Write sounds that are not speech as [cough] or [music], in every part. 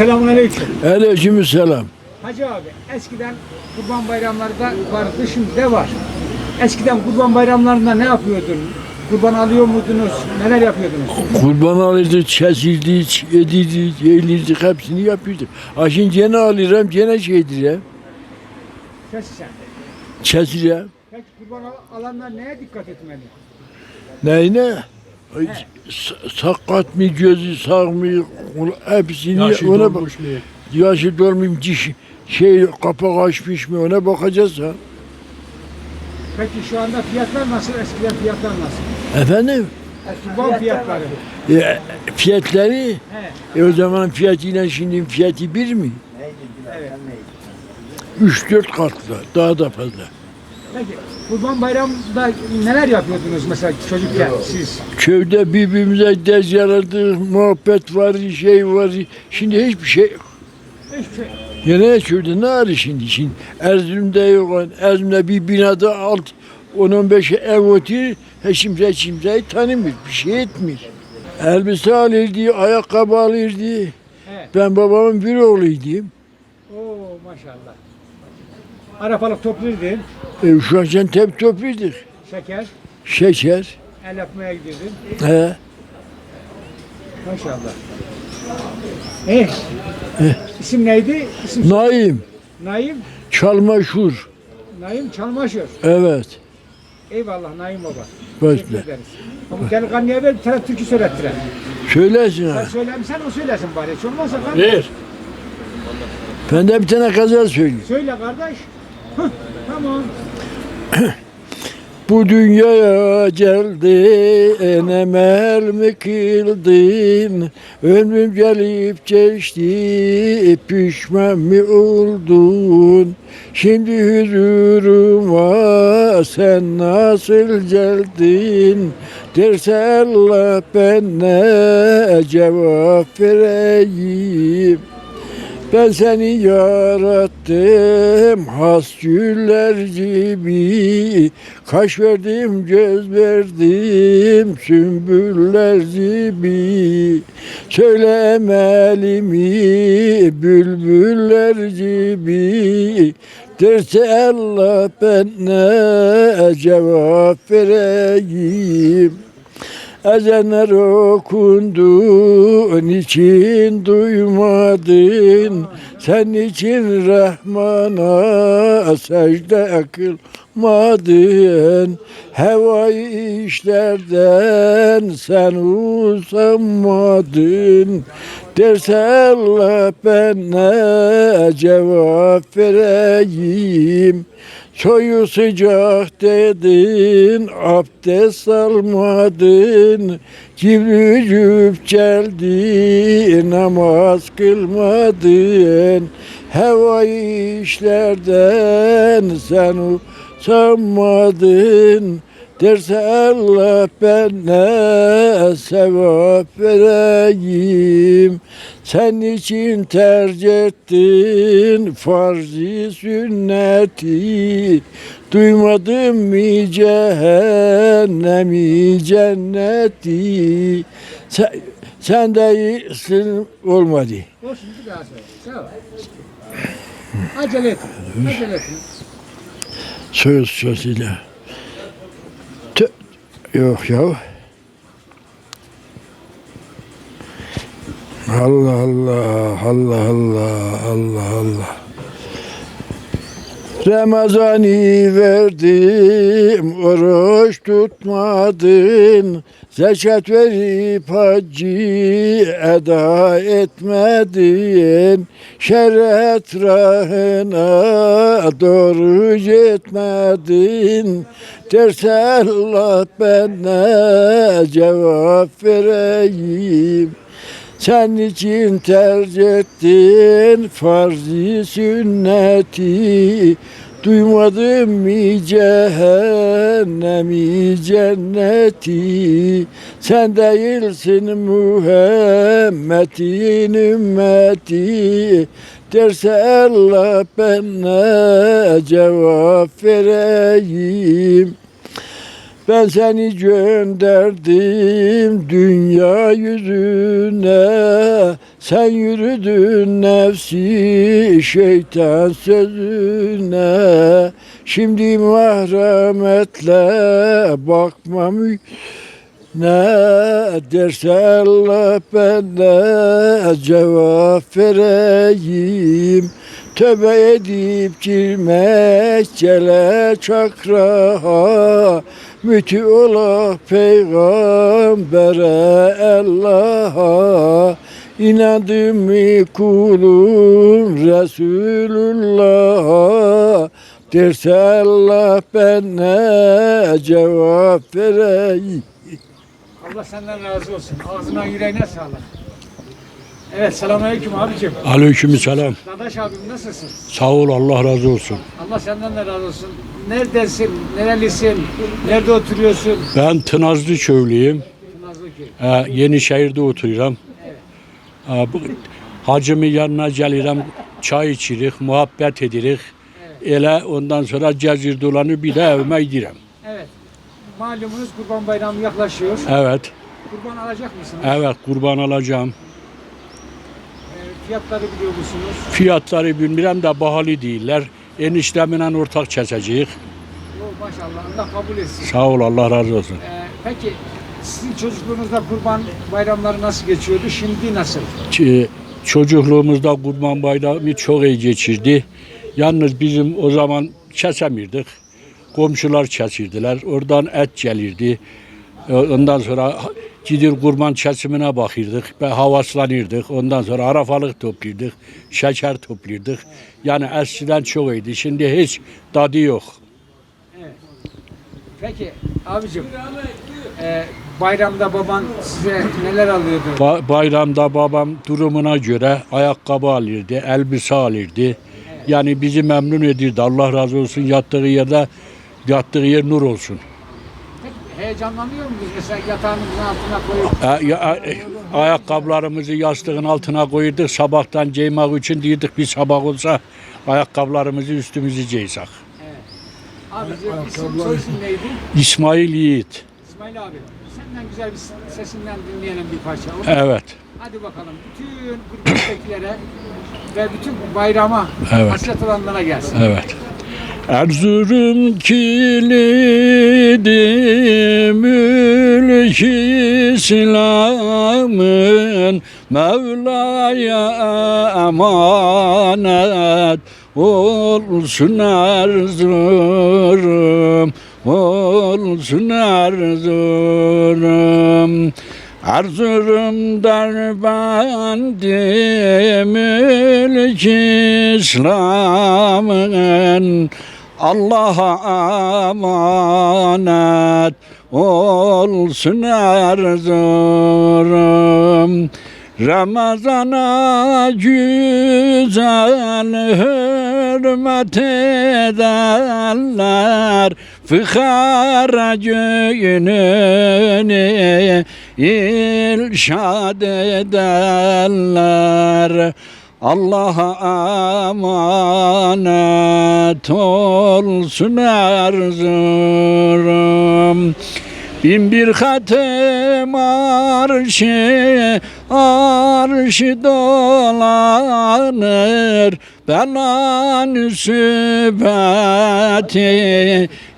Selamun aleyküm. Aleykümselam. Hacı abi eskiden kurban bayramlarda vardı şimdi de var. Eskiden kurban bayramlarında ne yapıyordun? Kurban alıyor muydunuz? Neler yapıyordunuz? Kurban alırdık, kesildik, yedirdik, yeğilirdik, hepsini yapıyorduk. Ha şimdi gene alırım, gene şeydir ya. Kes sen. Kesirem. Peki kurban al- alanlar neye dikkat etmeli? Neyine? Sakat mı, gözü sağ mı, hepsini Yaşı ona bak. mu? Yaşı dolmuş, diş, şey kapak açmış mı ona bakacağız ha. Peki şu anda fiyatlar nasıl? Eskiden fiyatlar nasıl? Efendim? E, kurban fiyatları. E, fiyatları, He. e, o zaman fiyatıyla şimdi fiyatı bir mi? Evet. Üç dört katlı, daha da fazla. Peki kurban bayramında neler yapıyordunuz mesela çocukken siz? Köyde birbirimize dez yaradık, muhabbet var, şey var. Şimdi hiçbir şey yok. Hiçbir şey. Yine köyde ne arı şimdi? Şimdi Erzurum'da yok. Erzurum'da bir binada alt 10-15 ev otur. Hiç kimse kimseyi tanımıyor. Bir şey etmiyor. Elbise alırdı, ayakkabı alırdı. Evet. Ben babamın bir oğluydum. Oo maşallah. Arapalık topluyordun. E, uşakcan tep topluyorduk. Şeker. Şeker. El yapmaya gidirdin. He. Maşallah. Eh. İsim neydi? İsim Naim. Naim. Çalmaşur. Naim Çalmaşır. Evet. Eyvallah Naim baba. Teşekkür ederiz. Ama delikanlıya ver bir tane türkü söylettirelim. Söylesin ha. sen o söylesin bari. Hiç olmazsa kan. Ver. Ben de bir tane gazel söyleyeyim. Söyle kardeş. [clears throat] Bu dünyaya geldi enemel mi kıldın? Ömrüm gelip geçti pişman mi oldun? Şimdi huzuruma sen nasıl geldin? Derse Allah ben ne cevap vereyim ben seni yarattım has güller gibi. Kaş verdim göz verdim sümbüller gibi. Söyle emelimi bülbüller gibi. Derse Allah ben ne cevap vereyim Ezenler okundu, niçin duymadın? Sen niçin Rahman'a secde kılmadın? Heva işlerden sen usanmadın. Derse Allah ben ne cevap vereyim? Soyu sıcak dedin, abdest almadın. Cibri geldi, namaz kılmadın. Heva işlerden sen usanmadın. Derse Allah ben ne sevap vereyim. Sen için tercih ettin farz-ı sünneti. Duymadım mı cehennemi cenneti. Sen, sen değilsin olmadı. Olsun bir daha söyle. Sağ ol. Acele etme. Acele etme. Söz sözüyle. Tö Yok. Allah Allah, Allah Allah, Allah Allah. Ramazan'ı verdim, oruç tutmadın. Zekat verip hacı eda etmedin. Şeriat rahına doğru gitmedin. Derse Allah ne cevap vereyim. Sen için tercih ettin farz-ı sünneti Duymadım mı cehennemi cenneti? Sen değilsin Muhammed'in ümmeti. Derse Allah ben ne cevap vereyim ben seni gönderdim dünya yüzüne. Sen yürüdün nefsi şeytan sözüne. Şimdi mahremetle bakmam ne derse Allah ne cevap vereyim. Tövbe edip girmek cele çakraha Mütü ola peygambere Allah'a İnadım kulum Resulullah'a Derse Allah ben ne cevap vereyim Allah senden razı olsun. Ağzına yüreğine sağlık. Evet selamünaleyküm abicim. Aleykümselam. Dadaş abim nasılsın? Sağ ol Allah razı olsun. Allah senden de razı olsun. Neredesin? Nerelisin? Nerede oturuyorsun? Ben Tınazlı köylüyüm. Nazlıköy. Ee, Yenişehir'de oturuyorum. Ee, bu, hacımın yanına gelirim. Çay içirik, muhabbet edirik. Ele ondan sonra cezir dolanır bir de evime giderim. Evet. Malumunuz Kurban Bayramı yaklaşıyor. Evet, Kurban alacak mısınız? evet kurban alacağım. Ee, fiyatları biliyor musunuz? Fiyatları bilmirəm de pahalı değiller. Eniştemle ortak. Yo, maşallah Allah kabul etsin. Sağ ol Allah razı olsun. Ee, peki sizin çocukluğunuzda kurban bayramları nasıl geçiyordu? Şimdi nasıl? Ç- Çocukluğumuzda Kurban Bayramı çok iyi geçirdi. Yalnız bizim o zaman kesemirdik. Komşular kesirdiler. Oradan et gelirdi. Ondan sonra gidir kurban kesimine bakırdık ve havaslanırdık. Ondan sonra arafalık toplardık, şeker toplardık. Yani eskiden çok iyiydi. Şimdi hiç tadı yok. Evet. Peki abicim e, bayramda baban size neler alıyordu? Ba- bayramda babam durumuna göre ayakkabı alırdı, elbise alırdı. Yani bizi memnun edirdi. Allah razı olsun yattığı yerde yattığı yer nur olsun. Heyecanlanıyor musunuz mesela yatağınızın altına koyup? E, ya- e, ayakkabılarımızı yastığın altına koyurduk. Sabahtan giymek için diyorduk bir sabah olsa ayakkabılarımızı üstümüzü giysek. Abicim isim soy isim neydi? İsmail Yiğit. İsmail abi senden güzel bir sesinden dinleyelim bir parça. olur? Evet. Hadi bakalım bütün [clears throat] gurbettekilere ve bütün bayrama Evet. hasret olanlara gelsin. Evet. Erzurum kilidi mülk İslam'ın Mevla'ya emanet olsun Erzurum olsun Erzurum Erzurum derbendi mülk İslam'ın. Allah'a emanet olsun Erzurum Ramazana güzel hürmet ederler Fıkara gününü ilşad ederler. Allah'a emanet olsun Erzurum Bin bir hatem arşı, arşı dolanır. Belan sübati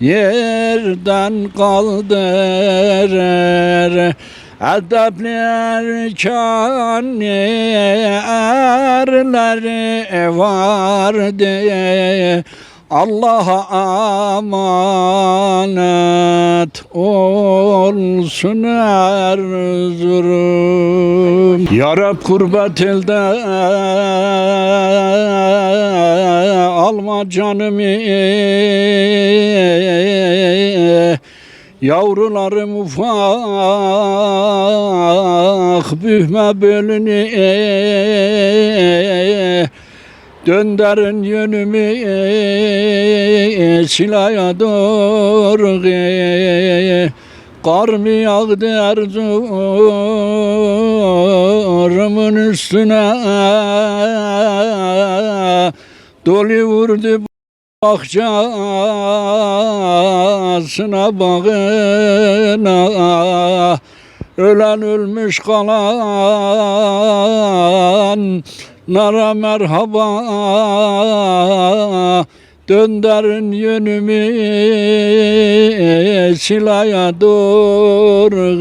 yerden kaldırır. Edepli erkan erleri vardı Allah'a emanet olsun Erzurum Ya Rab kurbet elde alma canımı. Yavrularım ufak bühme bölünü Döndürün yönümü silaya doğru Kar mı yağdı Erzurum'un üstüne Dolu vurdu bahçesine bağına. Ölen ölmüş kalan Nara merhaba. Döndürün yönümü Silaya doğru